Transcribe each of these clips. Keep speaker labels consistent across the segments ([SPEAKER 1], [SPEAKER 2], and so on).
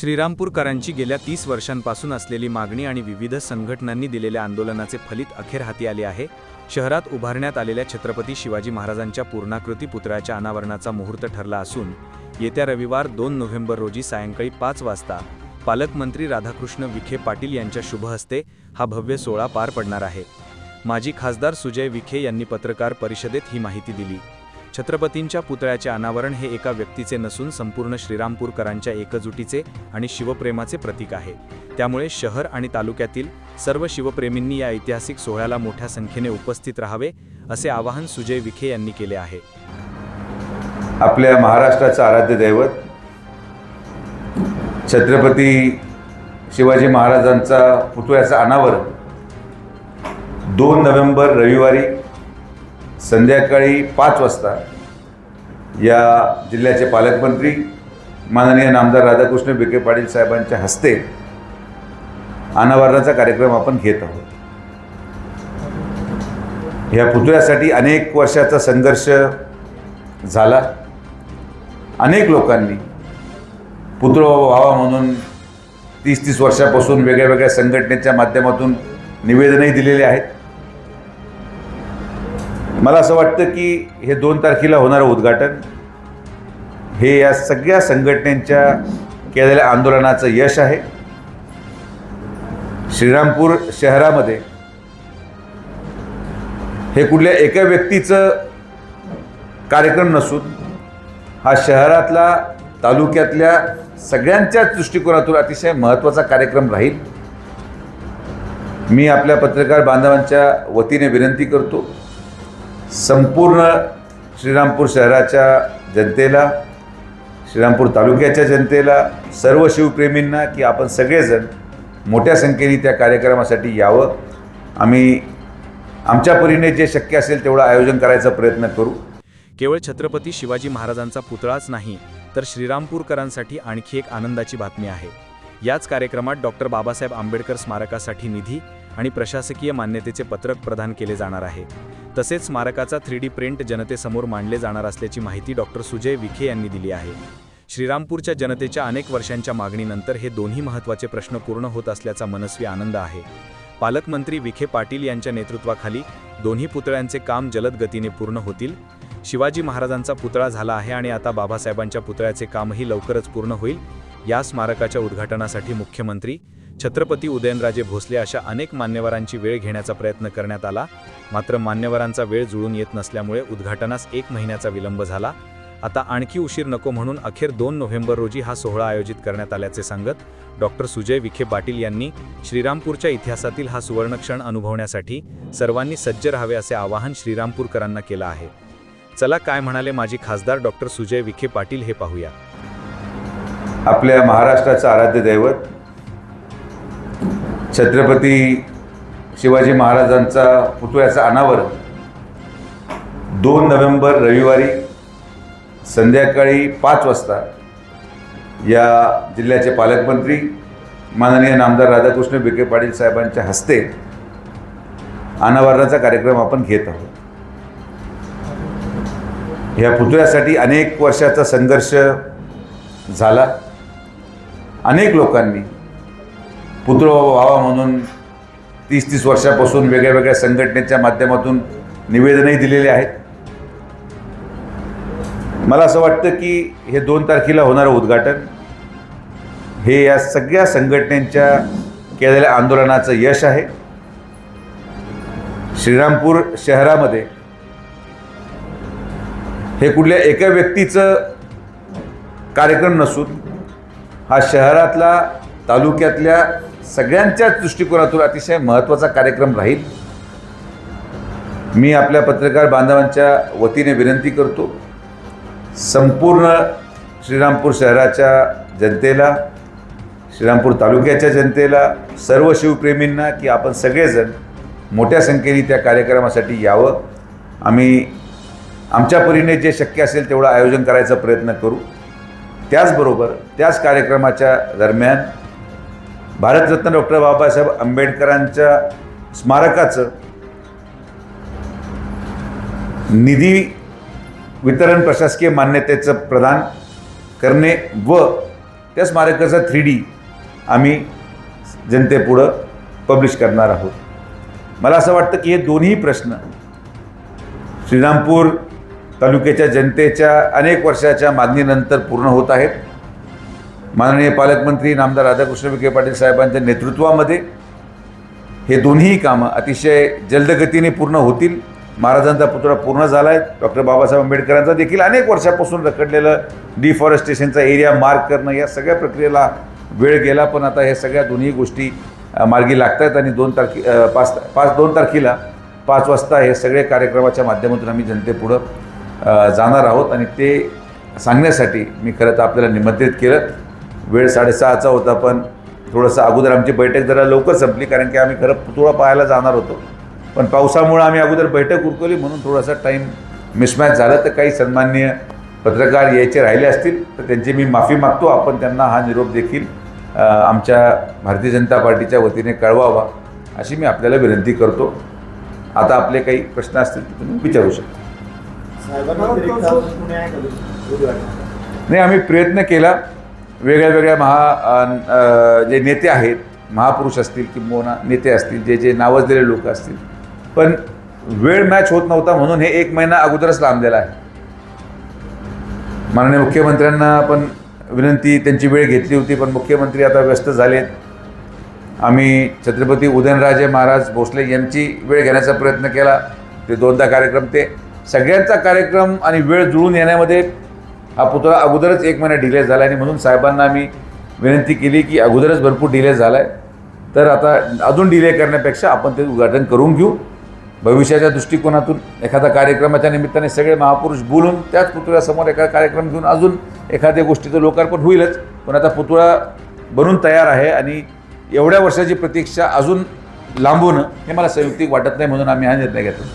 [SPEAKER 1] श्रीरामपूरकरांची गेल्या तीस वर्षांपासून असलेली मागणी आणि विविध संघटनांनी दिलेल्या आंदोलनाचे फलित अखेर हाती आले आहे. शहरात उभारण्यात आलेल्या छत्रपती शिवाजी महाराजांच्या पूर्णाकृती पुतळ्याच्या अनावरणाचा मुहूर्त ठरला असून येत्या रविवार दोन नोव्हेंबर रोजी सायंकाळी पाच वाजता पालकमंत्री राधाकृष्ण विखे पाटील यांच्या शुभहस्ते हा भव्य सोहळा पार पडणार आहे. माजी खासदार सुजय विखे यांनी पत्रकार परिषदेत ही माहिती दिली. छत्रपतींच्या पुतळ्याचे अनावरण हे एका व्यक्तीचे नसून संपूर्ण श्रीरामपूरकरांच्या एकजुटीचे आणि शिवप्रेमाचे प्रतीक आहे. त्यामुळे शहर आणि तालुक्यातील सर्व शिवप्रेमींनी या ऐतिहासिक सोहळ्याला मोठ्या संख्येने उपस्थित राहावे असे आवाहन सुजय विखे यांनी केले आहे.
[SPEAKER 2] आपल्या महाराष्ट्राचं आराध्य दैवत छत्रपती शिवाजी महाराजांचा पुतळ्याचं अनावरण दोन नोव्हेंबर रविवारी संध्याकाळी पाच वाजता या जिल्ह्याचे पालकमंत्री माननीय नामदार राधाकृष्ण विखे पाटील साहेबांच्या हस्ते अनावरणाचा कार्यक्रम आपण घेत आहोत. ह्या पुतळ्यासाठी अनेक वर्षाचा संघर्ष झाला. अनेक लोकांनी पुतळा व्हावा म्हणून तीस तीस वर्षापासून वेगळ्या वेगळ्या संघटनेच्या माध्यमातून निवेदनही दिलेले आहेत. मला असं वाटतं की हे दोन तारखेला होणारं उद्घाटन हे या सगळ्या संघटनेच्या केलेल्या आंदोलनाचं यश आहे. श्रीरामपूर शहरामध्ये हे कुठल्या एका व्यक्तीचं कार्यक्रम नसून हा शहरातला तालुक्यातल्या सगळ्यांच्याच दृष्टिकोनातून अतिशय महत्त्वाचा कार्यक्रम राहील. मी आपल्या पत्रकार बांधवांच्या वतीने विनंती करतो. संपूर्ण श्रीरामपूर शहराच्या जनतेला श्रीरामपूर तालुक्याच्या जनतेला सर्व शिवप्रेमींना की आपण सगळेजण मोठ्या संख्येने त्या कार्यक्रमासाठी यावं. आम्ही आमच्या परीने जे शक्य असेल तेवढं आयोजन करायचा प्रयत्न करू.
[SPEAKER 1] केवळ छत्रपती शिवाजी महाराजांचा पुतळाच नाही तर श्रीरामपूरकरांसाठी आणखी एक आनंदाची बातमी आहे. याच कार्यक्रमात डॉक्टर बाबासाहेब आंबेडकर स्मारकासाठी निधी आणि प्रशासकीय मान्यतेचे पत्रक प्रदान केले जाणार आहे. तसेच स्मारकाचा थ्री डी प्रिंट जनतेसमोर मांडले जाणार असल्याची माहिती डॉक्टर सुजय विखे यांनी दिली आहे. श्रीरामपूरच्या जनतेच्या अनेक वर्षांच्या मागणीनंतर हे दोन्ही महत्त्वाचे प्रश्न पूर्ण होत असल्याचा मनस्वी आनंद आहे. पालकमंत्री विखे पाटील यांच्या नेतृत्वाखाली दोन्ही पुतळ्यांचे काम जलद गतीने पूर्ण होतील. शिवाजी महाराजांचा पुतळा झाला आहे आणि आता बाबासाहेबांच्या पुतळ्याचे कामही लवकरच पूर्ण होईल. या स्मारकाच्या उद्घाटनासाठी मुख्यमंत्री छत्रपती उदयनराजे भोसले अशा अनेक मान्यवरांची वेळ घेण्याचा प्रयत्न करण्यात आला. मात्र मान्यवरांचा वेळ जुळून येत नसल्यामुळे उद्घाटनास एक महिन्याचा विलंब झाला. आता आणखी उशीर नको म्हणून अखेर दोन नोव्हेंबर रोजी हा सोहळा आयोजित करण्यात आल्याचे सांगत डॉक्टर सुजय विखे पाटील यांनी श्रीरामपूरच्या इतिहासातील हा सुवर्णक्षण अनुभवण्यासाठी सर्वांनी सज्ज राहावे असे आवाहन श्रीरामपूरकरांना केलं आहे. चला काय म्हणाले माजी खासदार डॉक्टर सुजय विखे पाटील हे पाहूया.
[SPEAKER 2] आपल्या महाराष्ट्राचं आराध्य दैवत छत्रपती शिवाजी महाराजांचा पुतळ्याचं अनावरण दोन नोव्हेंबर रविवारी संध्याकाळी पाच वाजता या जिल्ह्याचे पालकमंत्री माननीय नामदार राधाकृष्ण विखे पाटील साहेबांच्या हस्ते अनावरणाचा कार्यक्रम आपण घेत आहोत. ह्या पुतळ्यासाठी अनेक वर्षाचा संघर्ष झाला. अनेक लोकांनी पुतळा व्हावा म्हणून तीस तीस वर्षापासून वेगळ्या वेगळ्या संघटनेच्या माध्यमातून निवेदनही दिलेले आहेत. मला असं वाटतं की हे दोन तारखेला होणारं उद्घाटन. हे या सगळ्या संघटनेच्या केलेल्या आंदोलनाचं यश आहे. श्रीरामपूर शहरामध्ये हे कुठल्या एका व्यक्तीचं कार्यक्रम नसून हा शहरातला तालुक्यातल्या सगळ्यांच्याच दृष्टिकोनातून अतिशय महत्त्वाचा कार्यक्रम राहील. मी आपल्या पत्रकार बांधवांच्या वतीने विनंती करतो संपूर्ण श्रीरामपूर शहराच्या जनतेला श्रीरामपूर तालुक्याच्या जनतेला सर्व शिवप्रेमींना की आपण सगळेजण मोठ्या संख्येने त्या कार्यक्रमासाठी यावं. आम्ही आमच्या परीने जे शक्य असेल तेवढं आयोजन करायचा प्रयत्न करू. त्याचबरोबर त्याच कार्यक्रमाच्या दरम्यान भारतरत्न डॉक्टर बाबासाहेब आंबेडकरांच्या स्मारकाचं निधी वितरण प्रशासकीय मान्यतेचं प्रदान करणे व त्या स्मारकाचा थ्री डी आम्ही जनतेपुढं पब्लिश करणार आहोत. मला असं वाटतं की हे दोन्ही प्रश्न श्रीरामपूर तालुक्याच्या जनतेच्या अनेक वर्षाच्या मागणीनंतर पूर्ण होत आहेत. माननीय पालकमंत्री नामदार राधाकृष्ण विखे पाटील साहेबांच्या नेतृत्वामध्ये हे दोन्ही कामं अतिशय जलदगतीने पूर्ण होतील. महाराजांचा पुतळा पूर्ण झाला आहे डॉक्टर बाबासाहेब आंबेडकरांचा देखील अनेक वर्षापासून रखडलेलं डिफॉरेस्टेशनचा एरिया मार्क करणं या सगळ्या प्रक्रियेला वेळ गेला पण आता हे सगळ्या दोन्ही गोष्टी मार्गी लागत आहेत आणि दोन तारखे पाच पाच दोन तारखेला पाच वाजता हे सगळे कार्यक्रमाच्या माध्यमातून आम्ही जनतेपुढं जाणार आहोत आणि ते सांगण्यासाठी मी खरं तर आपल्याला निमंत्रित केलं. वेळ साडेसहाचा होता पण थोडंसं अगोदर आमची बैठक जरा लवकर संपली कारण की आम्ही खरं पुतळा पाहायला जाणार होतो. पण पावसामुळं आम्ही अगोदर बैठक उरकवली म्हणून थोडासा टाईम मिसमॅच झालं. तर काही सन्माननीय पत्रकार यायचे राहिले असतील तर त्यांची मी माफी मागतो. आपण त्यांना हा निरोप देखील आमच्या भारतीय जनता पार्टीच्या वतीने कळवावा अशी मी आपल्याला विनंती करतो. आता आपले काही प्रश्न असतील तर तुम्ही विचारू शकता.
[SPEAKER 3] का? दुसरं? उद्योगात?
[SPEAKER 2] नाही आम्ही प्रयत्न केला. वेगळ्या वेगळ्या महा जे नेते आहेत महापुरुष असतील किंबहुना नेते असतील जे जे नावाजलेले लोक असतील. पण वेळ मॅच होत नव्हता म्हणून हे एक महिना अगोदरच लांबलेला आहे. माननीय मुख्यमंत्र्यांना पण विनंती त्यांची वेळ घेतली होती पण मुख्यमंत्री आता व्यस्त झालेत. आम्ही छत्रपती उदयनराजे महाराज भोसले यांची वेळ घेण्याचा प्रयत्न केला. ते दोनदा कार्यक्रम ते सगळ्यांचा कार्यक्रम आणि वेळ जुळून येण्यामध्ये हा पुतळा अगोदरच एक महिना डिले झाला आणि म्हणून साहेबांना आम्ही विनंती केली की अगोदरच भरपूर डिले झाला आहे तर आता अजून डिले करण्यापेक्षा आपण ते उद्घाटन करून घेऊ. भविष्याच्या दृष्टिकोनातून एखादा कार्यक्रमाच्या निमित्ताने सगळे महापुरुष बोलून त्याच पुतळ्यासमोर एखादा कार्यक्रम घेऊन अजून एखाद्या गोष्टीचं लोकार्पण होईलच. पण आता पुतळा बनून तयार आहे आणि एवढ्या वर्षाची प्रतीक्षा अजून लांबवणं हे मला संयुक्तिक वाटत नाही म्हणून आम्ही हा निर्णय घेतला.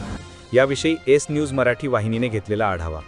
[SPEAKER 1] याविषयी एस न्यूज मराठी वाहिनीने घेतलेला आढावा.